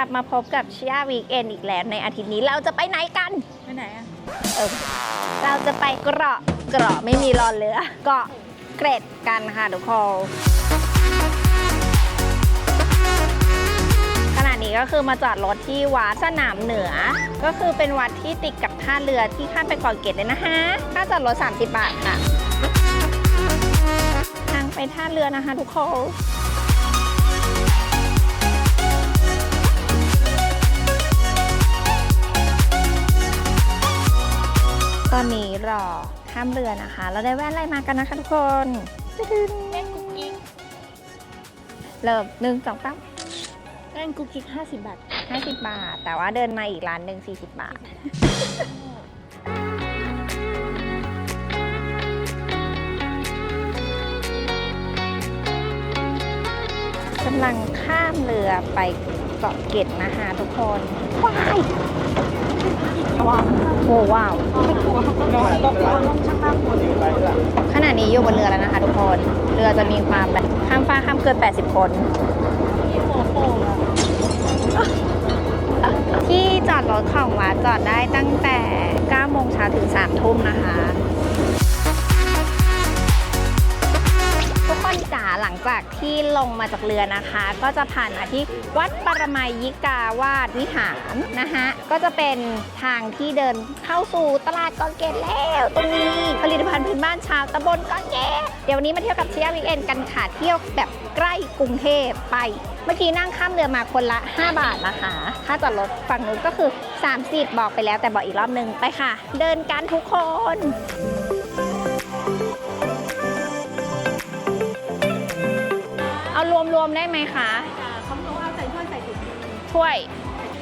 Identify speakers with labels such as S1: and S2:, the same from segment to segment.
S1: ทุกคนค่ะกลับมาพบกับเชียวีคเอนอีกแล้วในอาทิตย์นี้เราจะไปไหนกัน
S2: ไปไหนอะ
S1: เออเราจะไปเกาะเกาะไม่มีรอเรือ เกาะเกร็ดกันค่ะทุกคนขณะนี้ก็คือมาจอดรถที่วัดสนามเหนือ ก็คือเป็นวัดที่ติดกับท่าเรือที่ข้ามไปเกาะเกร็ดเลยนะคะค่าจอดรถ30 บาทค่ะทางไปท่าเรือนะคะทุกคน ตอนนี้รอข้ามเรือนะคะ เราได้แว่นอะไรมากันนะคะทุกคนตึ้ง
S2: เล่นกุ๊กกิ๊ก
S1: เริ่มหนึ่งสองสาม
S2: เล่นกุ๊กกิ๊ก50บาท
S1: ห้าสิบบาท แต่ว่าเดินมาอีกร้านหนึ่งสี่สิบบาท กำลังข้ามเรือไปเกาะเกร็ดนะคะทุกคนว้ายว้าว โอ้ว้าว ขณะนี้อยู่บนเรือแล้วนะคะทุกคน เรือจะมีความแบบข้ามฟ้าข้ามเกิน 80 คน ที่จอดรถของวัดจอดได้ตั้งแต่9โมงเช้าถึง3ทุ่มนะคะ จาหลักที่ลงมาจากเรือนะคะ ก็จะผ่านมาที่วัดปรมัยยิกาวาสวิหารนะคะก็จะเป็นทางที่เดินเข้าสู่ตลาดกอนเกตแล้วตรงนี้ผลิตภัณฑ์พื้นบ้านชาวตำบลกอนเกตเดี๋ยววันนี้มาเที่ยวกับเชียร์วีคเอนกันค่ะเที่ยวแบบใกล้กรุงเทพไป เมื่อกี้นั่งข้ามเรือมาคนละ 5 บาทนะคะค่าจอดรถฝั่งนู้นก็คือ 30 บอกไปแล้วแต่บอกอีกรอบหนึงไปค่ะ เดินกันทุกคน เอารวมๆได้ไหมคะ
S2: เขาบอกว่าใส่ถ้วยใส่ถุง
S1: ถ้วย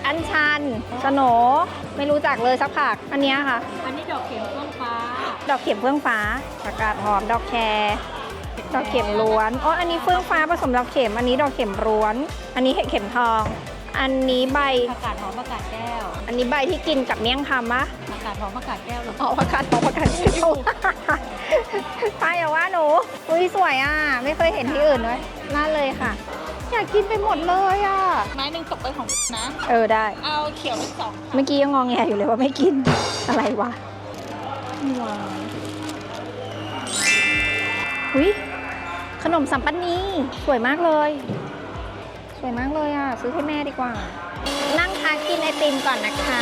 S1: อัญชันสโหนไม่รู้จักเลยสักผัก อันเนี้ยค่ะ
S2: อันนี้ดอกเข็มต้นฟ้า
S1: ดอกเข็มเฟื่องฟ้าผักกาดหอม ดอกแครดอกเข็มล้วน อ๋อ อันนี้เฟื่องฟ้าผสมดอกเข็ม อันนี้ดอกเข็มล้วน อันนี้เห็ดเข็มทอง อันนี้ใบ
S2: ผักกาดหอมผักกาดแก้ว
S1: อันนี้ใบที่กินกับเมี่ยงคำปะ
S2: ผักกาดหอมผักกาดแก้วหรอ
S1: อ๋อผักกาดหอมผักกาดเขียวป้าอย่าว่าหนู อุ้ยสวยอะ ไม่เคยเห็นที่อื่นด้วยน่าเลยค่ะ อยากกินไปหมดเลยอะ
S2: ไม้หนึ่งตกไปของนะ
S1: เออได้
S2: เอาเขียวเป็นสอง
S1: เมื่อกี้ยังงองแงอยู่เลยว่าไม่กิน อะไรวะ
S2: ว้าว
S1: อุ้ยขนมสัมปันนีสวยมากเลย สวยมากเลยอะ ซื้อให้แม่ดีกว่า นั่งทานกินไอติมก่อนนะคะ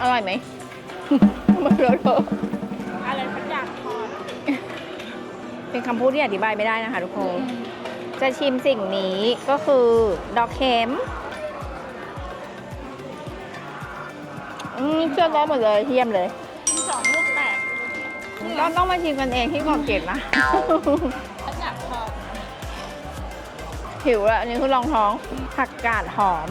S1: อร่อยไหมมันเลอะเทอะ
S2: อะไรสักอย่างทอด
S1: เป็นคำพูดที่อธิบายไม่ได้นะคะทุกคน จะชิมสิ่งนี้ก็คือดอกเข็มอืมเชื่อร้อนหมดเลยเยี่ยมเลย
S2: กินสองลู กแตก
S1: ก็ต้องมาชิมกันเองที่เกาะเกร็ดนะ
S2: สักอย่างทอด
S1: หิวแล้วอันนี้คือรองท้องผักกาดหอม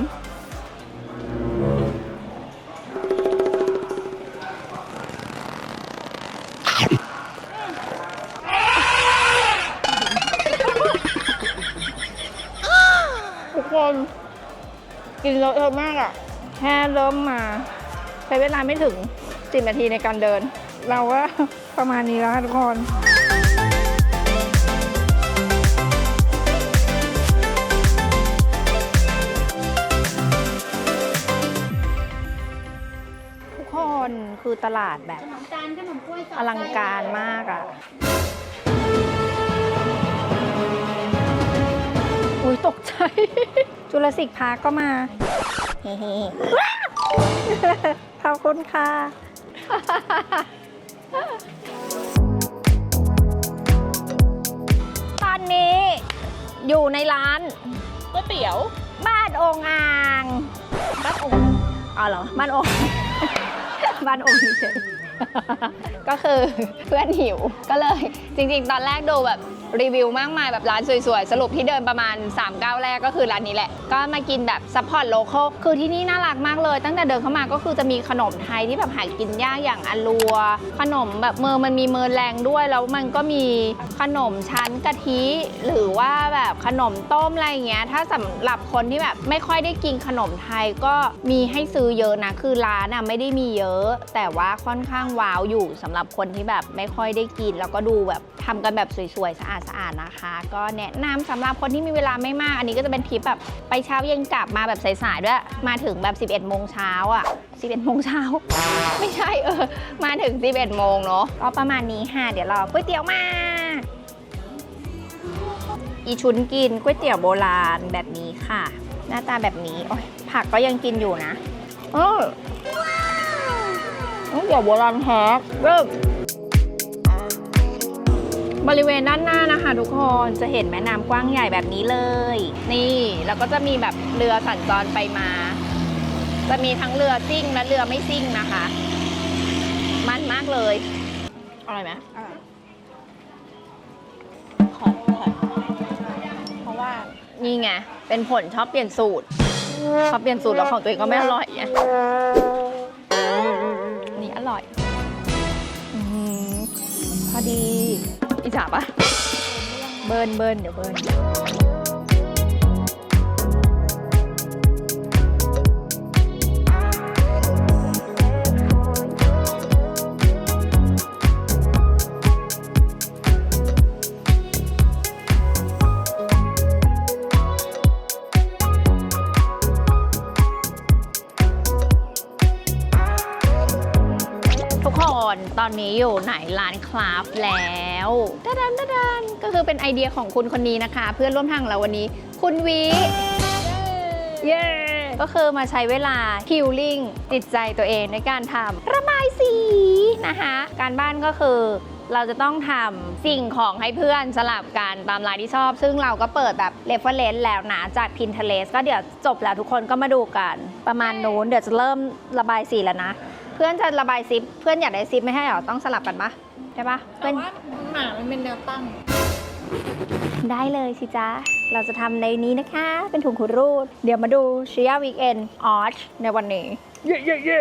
S1: ทุกคน กินเลอะเทอะมากอะ่ะ แค่เริ่มมา ใช้เวลาไม่ถึง10นาทีในการเดิน เราก็ ประมาณนี้แล้วค่ะทุกคนทุกคนคือตลาดแบบ
S2: ขนมจานขนมกล้วย
S1: อลังการมากอะ่ะ อุ้ยตกใจ จุลศิกพาร์คก็มา เฮ้ๆขอบคุณค่ะ อยู่ในร้าน
S2: ก๋วยเตี๋ยว
S1: บ้านองอ่าง
S2: บ้านองค์
S1: อ๋อเหรอบ้านอง บ้านองเฉยๆก็คือเพื่อนหิวก็เลยจริงๆ ตอนแรกดูแบบ รีวิวมากมายแบบร้านสวยๆ สรุปที่เดินประมาณ3ก้าวแรกก็คือร้านนี้แหละ ก็มากินแบบซัพพอร์ตโลเคอลคือที่นี่น่ารักมากเลย ตั้งแต่เดินเข้ามาก็คือจะมีขนมไทยที่แบบหากินยากอย่างอลัว ขนมแบบเมอร์มันมีเมอร์แรงด้วย แล้วมันก็มีขนมชั้นกะทิหรือว่าแบบขนมต้มอะไรเงี้ยถ้าสำหรับคนที่แบบไม่ค่อยได้กินขนมไทยก็มีให้ซื้อเยอะนะคือร้านอะไม่ได้มีเยอะ แต่ว่าค่อนข้างว้าวอยู่สำหรับคนที่แบบไม่ค่อยได้กิน แล้วก็ดูแบบทำกันแบบสวยๆสะอาดๆนะคะ ก็แนะนำสำหรับคนที่มีเวลาไม่มาก อันนี้ก็จะเป็นทริปแบบไปเช้าเย็นกลับมาแบบสายๆด้วย มาถึงแบบ 11โมงเช้าอะ11โมงเช้าไม่ใช่เออ มาถึง 11โมงเนาะก็ประมาณนี้ค่ะ เดี๋ยวรอก๋วยเตี๋ยวมาอีชุนกินก๋วยเตี๋ยวโบราณแบบนี้ค่ะ หน้าตาแบบนี้โอ้ยผักก็ยังกินอยู่นะเออก๋วยเตี๋ยวโบราณแท้เริ่ม บริเวณด้านหน้านะคะ ทุกคนจะเห็นแม่น้ำกว้างใหญ่แบบนี้เลย นี่แล้วก็จะมีแบบเรือสัญจรไปมา จะมีทั้งเรือซิ่งและเรือไม่ซิ่งนะคะ มันมากเลยอร่อยไหม
S2: ขอขอเพราะว่า
S1: นี่ไงเป็นผลชอบเปลี่ยนสูตรชอบเปลี่ยนสูตรแล้วของตัวเองก็ไม่อร่อยไงนี่อร่อยอพอดี อิจฉาปะเบิร์นเบิร์นเดี๋ยวเบิร์น ตอนนี้อยู่ไหนร้านคราฟแล้วตะดันตะดันก็คือเป็นไอเดียของคุณคนนี้นะคะ เพื่อนร่วมทางเราวันนี้ คุณวีเย้ก็คือมาใช้เวลาฮิลลิ่งจิตใจตัวเองในการทำระบายสีนะคะ การบ้านก็คือเราจะต้องทำสิ่งของให้เพื่อนสลับกันตามลายที่ชอบ ซึ่งเราก็เปิดแบบเรฟเฟรนซ์แล้วนะ จาก Pinterest ก็เดี๋ยวจบแล้วทุกคนก็มาดูกัน ประมาณนู้นเดี๋ยวจะเริ่มระบายสีแล้วนะ พื่อนจะระบายซิป เพื่อนอยากได้ซิปไม่ให้เหรอ ต้องสลับกันปะใช่ปะ
S2: แต่
S1: เพื่อน
S2: ว่าหมามันเป็นแนวตั้ง
S1: ได้เลยสิจ๊ะ เราจะทำในนี้นะคะ เป็นถุงขูดรูด เดี๋ยวมาดูเชียร์วีคเอนออชในวันนี้ เย้เย้เย้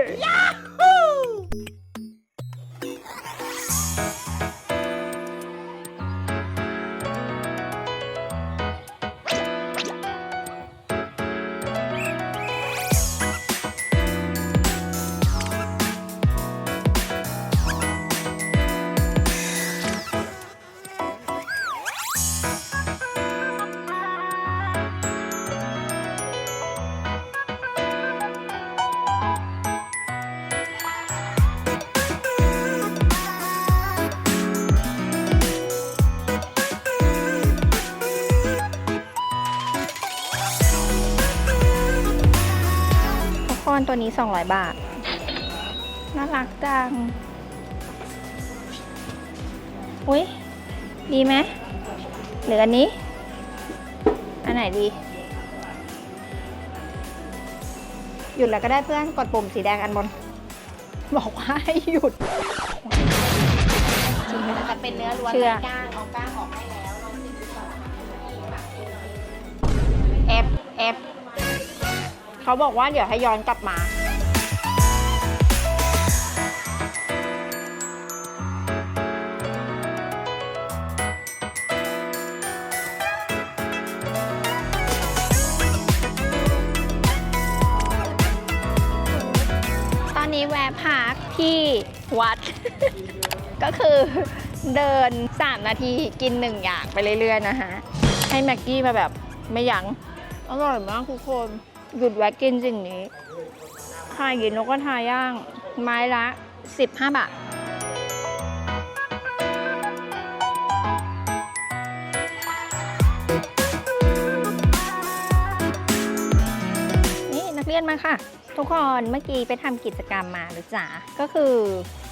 S1: 200 บาท น่ารักจัง อุ้ยดีไหมหรืออันนี้ อันไหนดี หยุดแล้วก็ได้เพื่อนกดปุ่มสีแดงอันบน บอกว่าให้หยุด
S2: มันจะเป็นเนื้อล้วน
S1: เชื่อ
S2: ไร้ก้างเอาก้างออกให้แล้วลองชิมดูก่อน
S1: F F เขาบอกว่าเดี๋ยวให้ย้อนกลับมา วัด ก็คือเดิน 3 นาทีกินหนึ่งอย่างไปเรื่อยๆ นะฮะ ให้แม็กกี้มาแบบไม่ยัง้งอร่อยมากทุกคน หยุดแวะกินสิ่งนี้ทายินนกกระทาย่าง ไม้ละ 15 บาทนี่นักเรียนมาค่ะ ทุกคนเมื่อกี้ไปทำกิจกรรมมาหรือจ๊ะก็คือ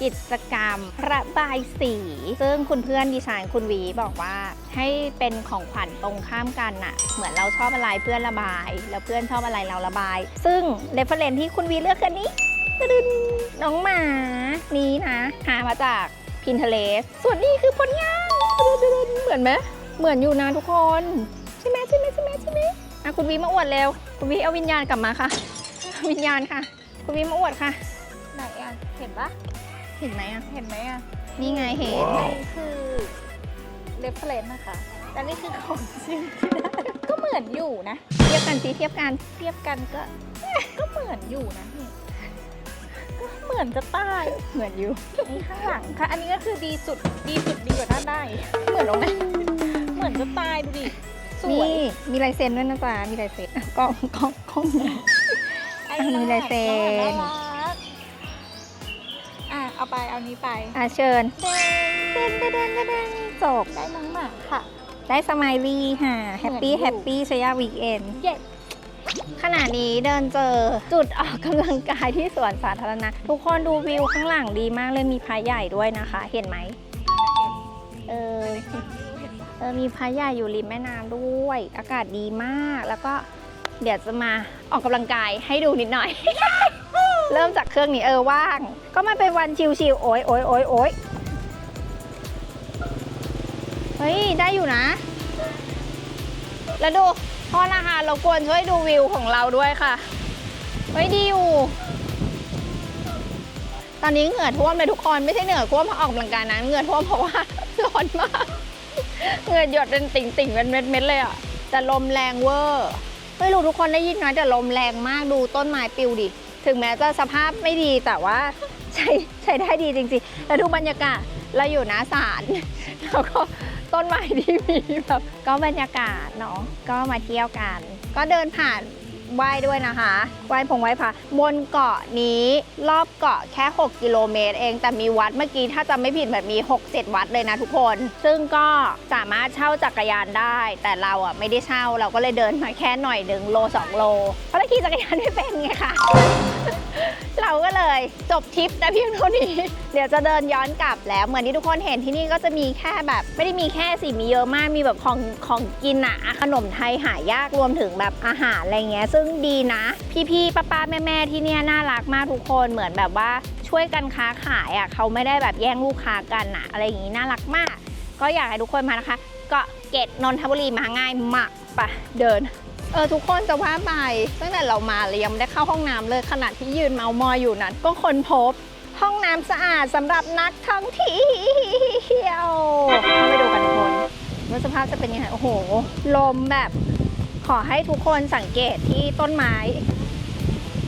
S1: กิจกรรมระบายสี ซึ่งคุณเพื่อนดิฉันคุณวีบอกว่าให้เป็นของขวัญตรงข้ามกันน่ะ เหมือนเราชอบอะไรเพื่อนระบาย แล้วเพื่อนชอบอะไรเราระบาย ซึ่งเรฟเฟรนที่คุณวีเลือกคือนนี้ตะดึนน้องหมานี้นะหามาจาก Pinterest ส่วนนี้คือผลงานตะดึนเหมือนไหมเหมือนอยู่นะทุกคน ใช่ไหมใช่ไหมใช่ไหมใช่ไหมอะคุณวีมาอวดเร็วคุณวีเอาวิญญาณกลับมาค่ะ วิญญาณค่ะ คุณวีมาอวดค่ะ
S2: ไหนอะ เห็นปะ
S1: เห็นไหมอะ
S2: เห็นไหมอะ
S1: นี่ไงเห็น
S2: นี่คือเรฟเฟรนซ์นะคะแต่นี่คือของจริงที่ได้ก็เหมือนอยู่นะ
S1: เทียบกันสิเทียบกัน
S2: เทียบกันก็ ก็เหมือนอยู่นะนี่
S1: เเห
S2: มือนจะตาย
S1: เหมือนอยู่
S2: นี่ข้างหลังค่ะ อันนี้ก็คือดีสุดดีสุดดีกว่าด้านได้
S1: เหมือนตรงไหน
S2: เหมือนจะตายดูดิสวย
S1: นี่มีลายเซ็นด้วยนะจ๊ะมีลายเซ็นอะกล้องกล้องกล้อง
S2: ไอ้
S1: อะ มีลายเซ็น
S2: น่ารักอะ เอาไป เอานี้ไป
S1: อะเชิญ
S2: เด้ง
S1: เดนเดนเดนเดนจบ
S2: ได้น้องหมาค่ะ
S1: ได้สไมลี่ค่ะแฮปปี้
S2: เหมือนอยู่
S1: แฮปปี้ชยาวีเอน
S2: เย้
S1: ขณะนี้เดินเจอจุดออกกำลังกายที่สวนสาธารณะ ทุกคนดูวิวข้างหลังดีมากเลยมีพระใหญ่ด้วยนะคะ เห็นไหมเออ เออมีพระใหญ่อยู่ริมแม่น้ำด้วย อากาศดีมาก แล้วก็ เดี๋ยวจะมาออกกำลังกายให้ดูนิดหน่อย เริ่มจากเครื่องนี้เออว่าง ก็มาเป็นวันชิวๆโอ้ยโอ้ยโอ้ยโอ้ยเฮ้ย ได้อยู่นะ แล้วดูโทษนะคะเราควรช่วยดูวิวของเราด้วยค่ะเฮ้ยดีอยู่ ตอนนี้เหงื่อท่วมเลยทุกคนไม่ใช่เหงื่อท่วมเพราะออกกำลังกายนะเหงื่อท่วมเพราะว่าร้อนมาก เหงื่อหยดเป็นติ่งติ่งๆเป็นเม็ดเม็ดๆเลยอะแต่ลมแรงเวอร์ ไม่รู้ทุกคนได้ยินไหมแต่ลมแรงมากดูต้นไม้ปลิวดิ ถึงแม้จะสภาพไม่ดีแต่ว่าใช้ใช้ได้ดีจริงๆ แล้วดูบรรยากาศเราอยู่น้าศารแล้วก็ต้นไม้ที่มีแบบก็บรรยากาศเนาะก็มาเที่ยวกัน ก็เดินผ่าน ไหว้ด้วยนะคะไหว้พงไหว้พระบนเกาะนี้รอบเกาะแค่ 6 กิโลเมตร เองแต่มีวัดเมื่อกี้ถ้าจำไม่ผิดแบบมี 6-7 วัดเลยนะทุกคน ซึ่งก็สามารถเช่าจักรยานได้ แต่เราอะไม่ได้เช่าเราก็เลยเดินมาแค่หน่อยหนึ่งโล 2 โลเพราะเราขี่จักรยานไม่เป็นไงคะเราก็เลยจบทริปแต่เพียงเท่านี้ เดี๋ยวจะเดินย้อนกลับแล้ว เหมือนที่ทุกคนเห็นที่นี่ก็จะมีแค่แบบ ไม่ได้มีแค่สิมีเยอะมากมีแบบของของกินอะขนมไทยหายากรวมถึงแบบอาหารอะไรเงี้ยซึ่งดีนะ พี่ๆป้าๆแม่ๆที่เนี่ยน่ารักมากทุกคนเหมือนแบบว่าช่วยกันค้าขายอะเขาไม่ได้แบบแย่งลูกค้ากันอะอะไรอย่างงี้น่ารักมาก ก็อยากให้ทุกคนมานะคะ ก็เกตนนทบุรีมาง่ายมากปะเดินเออทุกคนจะว่าไปตั้งแต่เรามาเลยยังไม่ได้เข้าห้องน้ำเลยขณะที่ยืนเมามอยอยู่นั้น ก็คนพบห้องน้ำสะอาดสำหรับนักท่องเที่ยวเข้าไปดูกันทุกคนว่าสภาพจะเป็นยังไงโอ้โห ลมแบบ ขอให้ทุกคนสังเกตที่ต้นไม้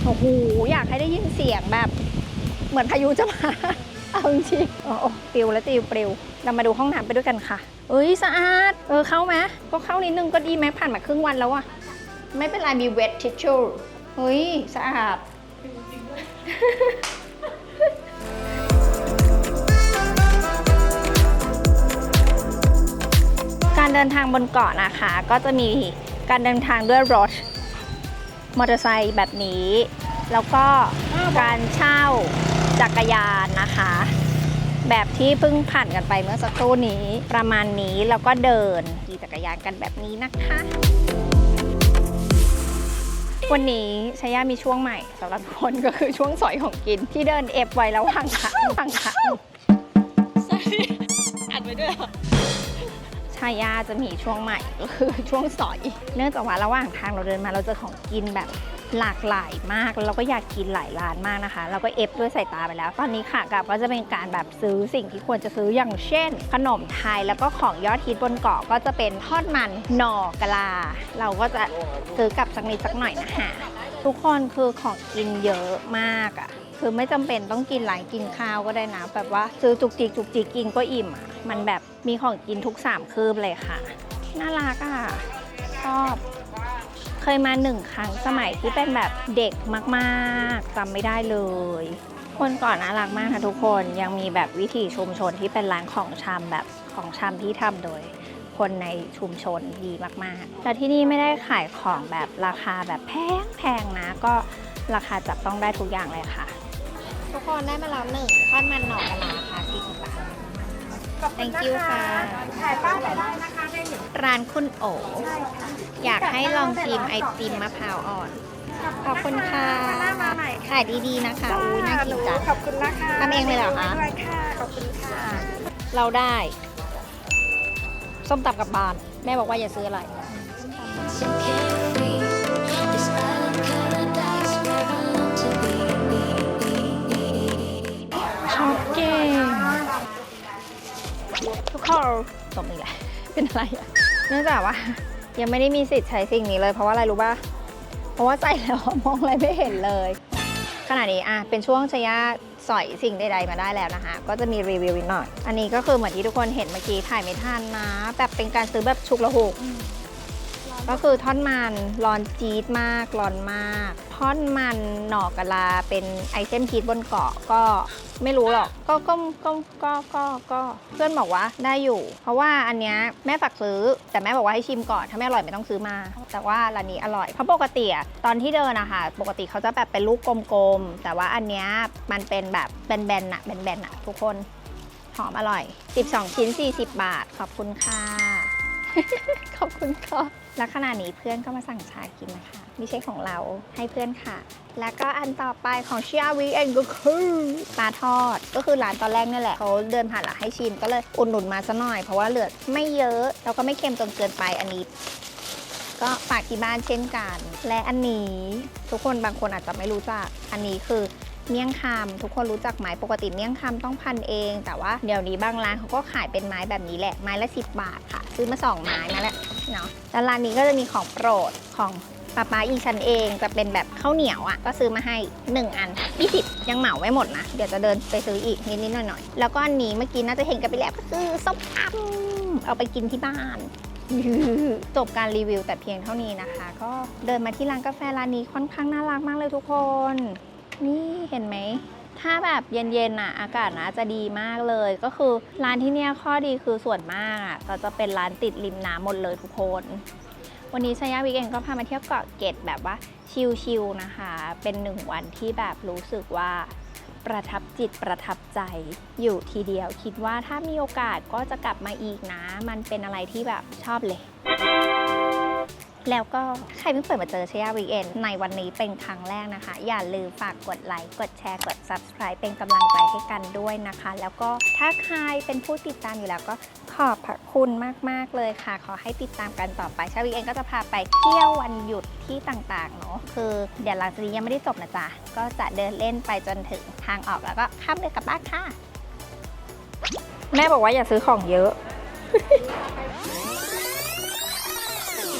S1: โอ้โหอยากให้ได้ยินเสียงแบบ เหมือนพายุจะมาเอาจริงโอ้โหปลิวแล้วติวปลิวเรามาดูห้องน้ำไปด้วยกันค่ะเอ้ยสะอาด เออเข้าไหมก็เข้านิดนึงก็ดีไหมผ่านมาครึ่งวันแล้วอะไม่เป็นไรมี wet tissue เฮ้ยสะอาดการเดินทางบนเกาะนะคะ ก็จะมี การเดินทางด้วยรถมอเตอร์ไซค์แบบนี้ แล้วก็การเช่าจักรยานนะคะ แบบที่เพิ่งผ่านกันไปเมื่อสักครู่นี้ประมาณนี้แล้วก็เดินขี่จักรยานกันแบบนี้นะคะวันนี้ชายามีช่วงใหม่สำหรับทุกคนก็คือช่วงสอยของกินที่เดินเอฟไว้แล้วห่างขาห่างขา
S2: อัดไว้ด้วยเหรอ
S1: ชายาจะมีช่วงใหม่ก็คือช่วงสอย เนื่องจากว่าระหว่างทางเราเดินมาเราเจอของกินแบบหลากหลายมากแล้วเราก็อยากกินหลายร้านมากนะคะ เราก็เอฟด้วยสายตาไปแล้ว ตอนนี้ค่ะกับก็จะเป็นการแบบซื้อสิ่งที่ควรจะซื้ออย่างเช่น ขนมไทยแล้วก็ของยอดฮิตบนเกาะก็จะเป็นทอดมันหน่อกลา เราก็จะซื้อกลับสักนิดสักหน่อยนะคะทุกคนคือของกินเยอะมากอะ่ะคือไม่จำเป็นต้องกินหลายกินข้าวก็ได้นะแบบว่าซื้อจุกจิกจุกจิกกินก็อิ่มอะ มันแบบมีของกินทุกสามคืบเลยค่ะ น่ารักอะ ชอบ เคยมาหนึ่งครั้งสมัยที่เป็นแบบเด็กมากๆจำไม่ได้เลย คนก่อนน่ารักมากค่ะทุกคนยังมีแบบวิถีชุมชนที่เป็นร้านของชำแบบของชำที่ทำโดยคนในชุมชนดีมากๆ แล้วที่นี่ไม่ได้ขายของแบบราคาแบบแพงแพงๆนะ ก็ราคาจับต้องได้ทุกอย่างเลยค่ะ ทุกคนได้มาแล้วหนึ่งทอดมันหน่อกะลาค่ะ40บาท thank you ค่ะ
S2: ถ่ายป้ายไปได้นะคะได้เห็น
S1: ร้านคุณโอ
S2: ใช่ค่ะ
S1: อยากให้ลองชิมไอติมมะพร้าวอ่อน ขอบคุณค่ะ
S2: หน้ามาใหม่
S1: ขายดีๆนะคะอุ้ยน่ากินจัง
S2: ขอบคุณนะคะ
S1: ทำเองเลยเหรอคะ
S2: ด้วยค่ะขอบคุณค่ะ
S1: เราได้ ส้มตำกับบาน แม่บอกว่าอย่าซื้ออะไร ทุกคนตบมือแหละเป็นอะไรอะเนื่องจากว่า ยังไม่ได้มีสิทธิ์ใช้สิ่งนี้เลย เพราะว่าอะไรรู้ป่ะ เพราะว่าใส่แล้วมองอะไรไม่เห็นเลยขณะนี้อะเป็นช่วงชยะสอยสิ่งใดๆมาได้แล้วนะคะ ก็จะมีรีวิวนิดหน่อย อันนี้ก็คือเหมือนที่ทุกคนเห็นเมื่อกี้ถ่ายไม่ทันนะ แบบเป็นการซื้อแบบชุกละหุกก็คือท่อนมันร้อนจี๊ดมากร้อนมาก ท่อนมันหน่อกะลาเป็นไอเทมฮิตบนเกาะก็ไม่รู้หรอก ก็ก็ก็ก็ก็ก็เพื่อนบอกว่าได้อยู่ เพราะว่าอันเนี้ยแม่ฝากซื้อ แต่แม่บอกว่าให้ชิมก่อน ถ้าไม่อร่อยไม่ต้องซื้อมา แต่ว่าร้านนี้อร่อย เพราะปกติอะตอนที่เดินนะคะปกติเขาจะแบบเป็นลูกกลมๆ แต่ว่าอันเนี้ยมันเป็นแบบแบนๆอะแบนๆอะทุกคน หอมอร่อย 12 ชิ้น 40 บาท ขอบคุณค่ะ ขอบคุณค่ะ และขณะนี้เพื่อนก็มาสั่งชากินนะคะ ไม่ใช่ของเราให้เพื่อนค่ะ แล้วก็อันต่อไปของชิอาวีเองก็คือปลาทอด ก็คือร้านตอนแรกนี่แหละเขาเดินผ่านหลักให้ชิมก็เลยอุดหนุนมาซะหน่อย เพราะว่าเหลือไม่เยอะแล้วก็ไม่เค็มจนเกินไปอันนี้ก็ฝากที่บ้านเช่นกัน และอันนี้ทุกคนบางคนอาจจะไม่รู้จัก อันนี้คือเมี่ยงคำทุกคนรู้จักไหมปกติเมี่ยงคำต้องพันเอง แต่ว่าเดี๋ยวนี้บางร้านเขาก็ขายเป็นไม้แบบนี้แหละไม้ละ 10 บาทค่ะ ซื้อมา 2 ไม้นั่นแหละเนาะแล้วร้านนี้ก็จะมีของโปรดของ ป้าป้าอีฉันเองจะเป็นแบบข้าวเหนียวอะ่ะก็ซื้อมาให้ 1 อัน 20 ยังเหมาไม่หมดนะ เดี๋ยวจะเดินไปซื้ออีกนิดๆหน่อยๆ แล้วก็อันนี้เมื่อกี้น่าจะเห็นกันไปแล้วก็คือส้มตำเอาไปกินที่บ้านจบการรีวิวแต่เพียงเท่านี้นะคะ ก็เดินมาที่ร้านกาแฟร้านนี้ค่อนข้างน่ารักมากเลยทุกคน นี่เห็นไหมถ้าแบบเย็นๆอะอากาศนะจะดีมากเลยก็คือร้านที่เนี่ยข้อดีคือส่วนมากอะก็จะเป็นร้านติดริมน้ำหมดเลยทุกคน วันนี้ชายาวิกเองก็พามาเที่ยวเกาะเกร็ดแบบว่าชิลๆนะคะ เป็นหนึ่งวันที่แบบรู้สึกว่าประทับจิตประทับใจอยู่ทีเดียว คิดว่าถ้ามีโอกาสก็จะกลับมาอีกนะ มันเป็นอะไรที่แบบชอบเลย แล้วก็ใครเพิ่งเปิดมาเจอชยาวีเอ็นในวันนี้เป็นครั้งแรกนะคะ อย่าลืมฝากกดไลค์ กดแชร์ กด Subscribe เป็นกำลังใจให้กันด้วยนะคะ แล้วก็ถ้าใครเป็นผู้ติดตามอยู่แล้วก็ขอบพระคุณมาก ๆ เลยค่ะ ขอให้ติดตามกันต่อไปชาวีเอ็นก็จะพาไปเที่ยววันหยุดที่ต่างๆเนาะคือเดี๋ยวหลังจากนี้ยังไม่ได้จบนะจ๊ะก็จะเดินเล่นไปจนถึงทางออกแล้วก็ข้ามเรือกลับบ้านค่ะ แม่บอกว่าอย่าซื้อของเยอะ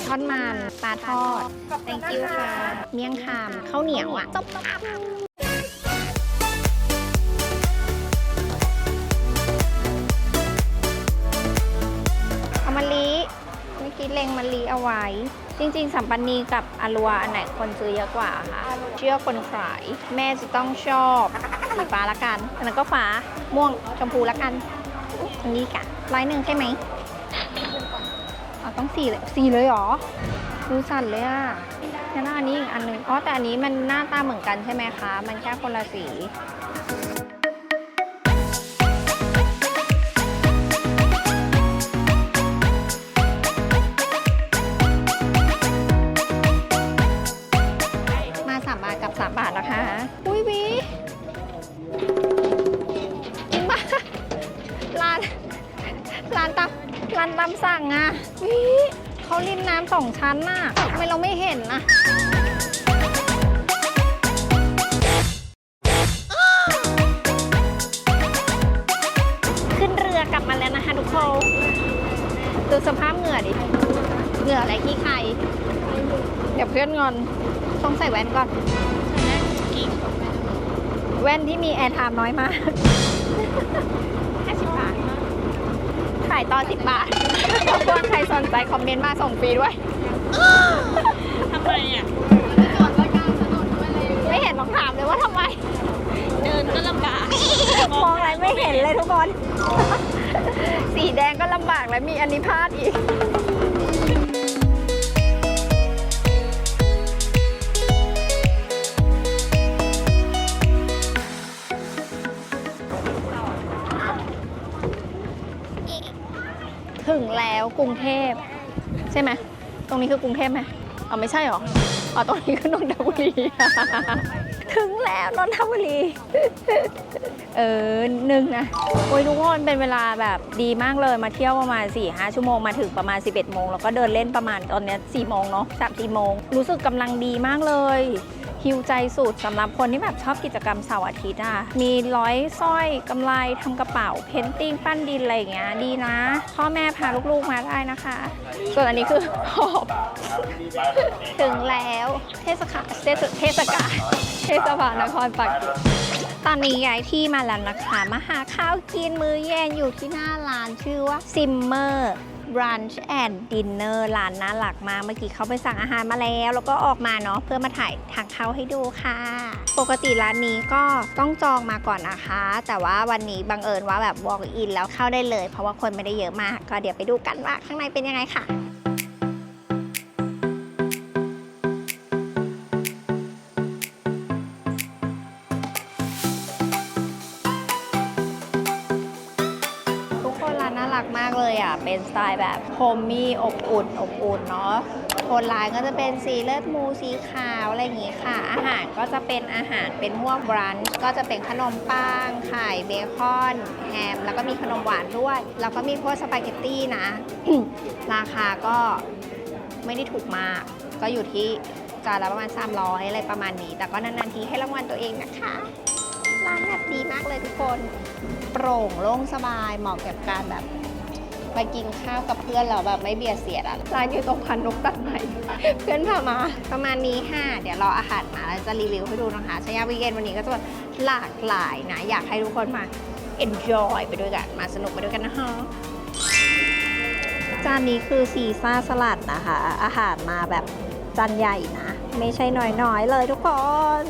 S1: ทอดมันปลาทอด thank you ค่ะ เมี่ยงคำข้าวเหนียวอะต้มตำเอามะลิเมื่อกี้เล็งมะลิเอาไว้ จริง ๆ สัมปันนีกับอาลัวอันไหนคนซื้อเยอะกว่าคะเชื่อคนขาย แม่จะต้องชอบสีฟ้าละกัน อันนั้นก็ฟ้าม่วงชมพูละกัน อันนี้กะร้อยหนึ่งใช่ไหมเอา ต้องสี่เลยสี่เลยเหรอดูสั่นเลยอะงั้นเอาอันนี้อีกอันหนึ่งอ๋อแต่อันนี้มันหน้าตาเหมือนกันใช่ไหมคะ มันแค่คนละสี แอร์ไทม์น้อยมาก 50บาทขายต่อ10 บาทรบกวนใครสนใจคอมเมนต์มาส่งฟรีด้วย
S2: ทำไมอะ
S1: ไม่เห็นลองถามเลยว่าทำไม
S2: เดินก็ลำบาก
S1: มองอะไรไม่เห็นเลยทุกคน สีแดงก็ลำบากแล้วมีอันนี้พลาดอีก แล้วกรุงเทพใช่ไหมตรงนี้คือกรุงเทพไหมอ๋อไม่ใช่หรออ๋อตรงนี้คือนนทบุรีถึงแล้วนนทบุรีเออหนึ่งนะโอ้ยทุกคนเป็นเวลาแบบดีมากเลยมาเที่ยวประมาณ4ี่ห้าชั่วโมงมาถึงประมาณ 11โมงแล้วก็เดินเล่นประมาณตอนนี้4ี่โมงเนาะสามสี่โมงรู้สึกกำลังดีมากเลย ฮิวใจสุดสำหรับคนที่แบบชอบกิจกรรมเสาร์อาทิตย์อะมีร้อยสร้อยกำไรทำกระเป๋า เพนติ้งปั้นดินอะไรอย่างเงี้ยดีนะ พ่อแม่พาลูกๆมาได้นะคะ ส่วนอันนี้คือหอบถึงแล้วเทศกาลเทศเทศกาลเทศบาลนครปากกร็ดตอนนี้ย้ายที่มาแล้วนะคะ มาหาข้าวกินมื้อเย็นอยู่ที่หน้าร้านชื่อว่า Simmer Brunch and Dinner ร้านน่ารักมากเมื่อกี้เขาไปสั่งอาหารมาแล้ว แล้วก็ออกมาเนาะเพื่อมาถ่ายทางเข้าให้ดูค่ะ ปกติร้านนี้ก็ต้องจองมาก่อนนะคะ แต่ว่าวันนี้บังเอิญว่าแบบ walk in แล้วเข้าได้เลย เพราะว่าคนไม่ได้เยอะมาก ก็เดี๋ยวไปดูกันว่าข้างในเป็นยังไงค่ะ เป็นสไตล์แบบโฮมมี่อบอุ่นอบอุ่นเนาะโทนร้านก็จะเป็นสีเลือดมูสีขาวอะไรอย่างงี้ค่ะ อาหารก็จะเป็นอาหารเป็นพวกบรันช์ก็จะเป็นขนมปังไข่เบคอนแฮม แล้วก็มีขนมหวานด้วย แล้วก็มีพวกสปาเกตตี้นะ ราคาก็ไม่ได้ถูกมาก ก็อยู่ที่จานละประมาณ 300 อะไรประมาณนี้ แต่ก็นานๆทีให้รางวัลตัวเองนะคะ ร้านแบบดีมากเลยทุกคน โปร่งโล่งสบายเหมาะกับการแบบ ไปกินข้าวกับเพื่อนเราแบบไม่เบียดเสียดอะร้านอยู่ตรงพันนกตัดใหม่ เพื่อนพามา ประมาณนี้ค่ะ เดี๋ยวรออาหารมาแล้วจะรีวิวให้ดูนะคะชายาวีเกนวันนี้ก็จะแบบหลากหลายนะ อยากให้ทุกคนมา enjoy ไปด้วยกัน มาสนุกไปด้วยกันนะคะจานนี้คือซีซ่าสลัดนะคะ อาหารมาแบบจานใหญ่นะ ไม่ใช่น้อยๆเลยทุกคน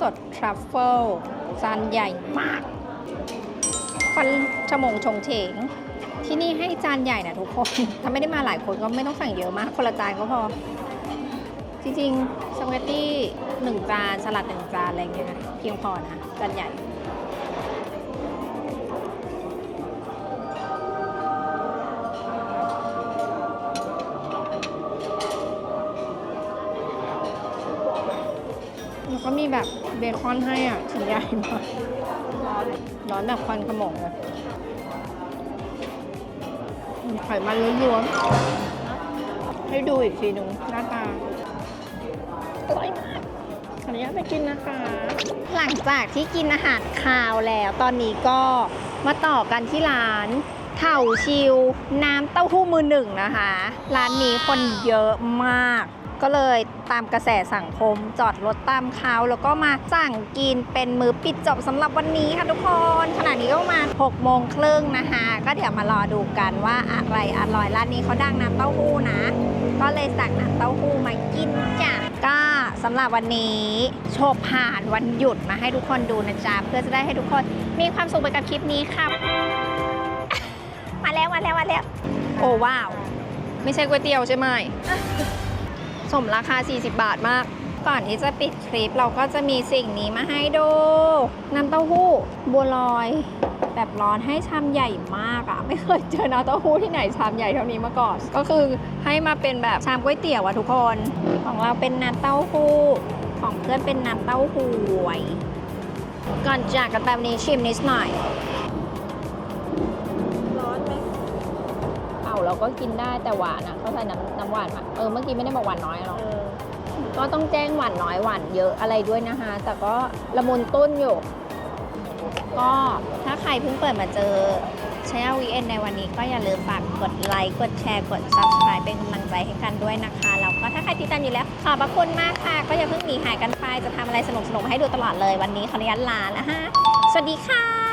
S1: สดทรัฟเฟิลจานใหญ่มากฟันชะมงชงเฉง ที่นี่ให้จานใหญ่นะทุกคน ถ้าไม่ได้มาหลายคนก็ไม่ต้องสั่งเยอะมาก คนละจานก็พอ จริงๆสปาเกตตี้หนึ่งจาน สลัดหนึ่งจานอะไรเงี้ยเพียงพอนะ จานใหญ่ คอนให้อะชิ้นใหญ่มากร้อนร้อนแบบควันขมงเลยไขมันล้วนๆให้ดูอีกทีหนึ่งหน้าตาอร่อยมากขออนุญาตไปกินนะคะ หลังจากที่กินอาหารคาวแล้ว ตอนนี้ก็มาต่อกันที่ร้านเถ่าชิว น้ำเต้าหู้มือหนึ่งนะคะ ร้านนี้คนเยอะมาก ก็เลยตามกระแสสังคมจอดรถตามเขาแล้วก็มาสั่งกินเป็นมือปิดจบสำหรับวันนี้ค่ะทุกคนขณะนี้ก็ประมาณ6โมงครึ่งนะคะ ก็เดี๋ยวมารอดูกันว่าอะไรอร่อยร้านนี้เขาดังน้ำเต้าหู้นะ ก็เลยสั่งน้ำเต้าหู้มากินจ้ะก็สำหรับวันนี้โชว์ผ่านวันหยุดมาให้ทุกคนดูนะจ๊ะเพื่อจะได้ให้ทุกคนมีความสุขไปกับคลิปนี้ครับมาแล้วมาแล้วมาแล้ว โอ้ว้าว ไม่ใช่ก๋วยเตี๋ยวใช่ไหม สมราคา 40 บาทมาก ก่อนที่จะปิดคลิปเราก็จะมีสิ่งนี้มาให้ดูน้ำเต้าหู้บัวลอย แบบร้อนให้ชามใหญ่มากอะ่ะไม่เคยเจอน้ำเต้าหู้ที่ไหนชามใหญ่เท่านี้มาก่อน ก็คือให้มาเป็นแบบชามก๋วยเตี๋ยวอะทุกคน ของเราเป็นน้ำเต้าหู้ของเพื่อนเป็นน้ำเต้าหู้หวยก่อนจากกันแบบนี้ชิมนิดหน่อย เอาเราก็กินได้แต่หวานอะเขาใส่น้ำน้ำหวานมาเออเมื่อกี้ไม่ได้บอกหวานน้อยหรอก
S2: เออ
S1: ก็ต้องแจ้งหวานน้อยหวานเยอะอะไรด้วยนะคะ แต่ก็ละมุนต้นอยู่ ก็ถ้าใครเพิ่งเปิดมาเจอช anel VN ในวันนี้ก็อย่าลืมฝากกดไลค์กดแชร์กด subscribe เป็นกำลังใจให้กันด้วยนะคะแล้วก็ถ้าใครติดตามอยู่แล้ว ขอบพระคุณมากค่ะ ก็อย่าเพิ่งหนีหายกันไปจะทำอะไรสนุกๆมาให้ดูตลอดเลยวันนี้ขออนุญาตลาแล้วฮะสวัสดีค่ะ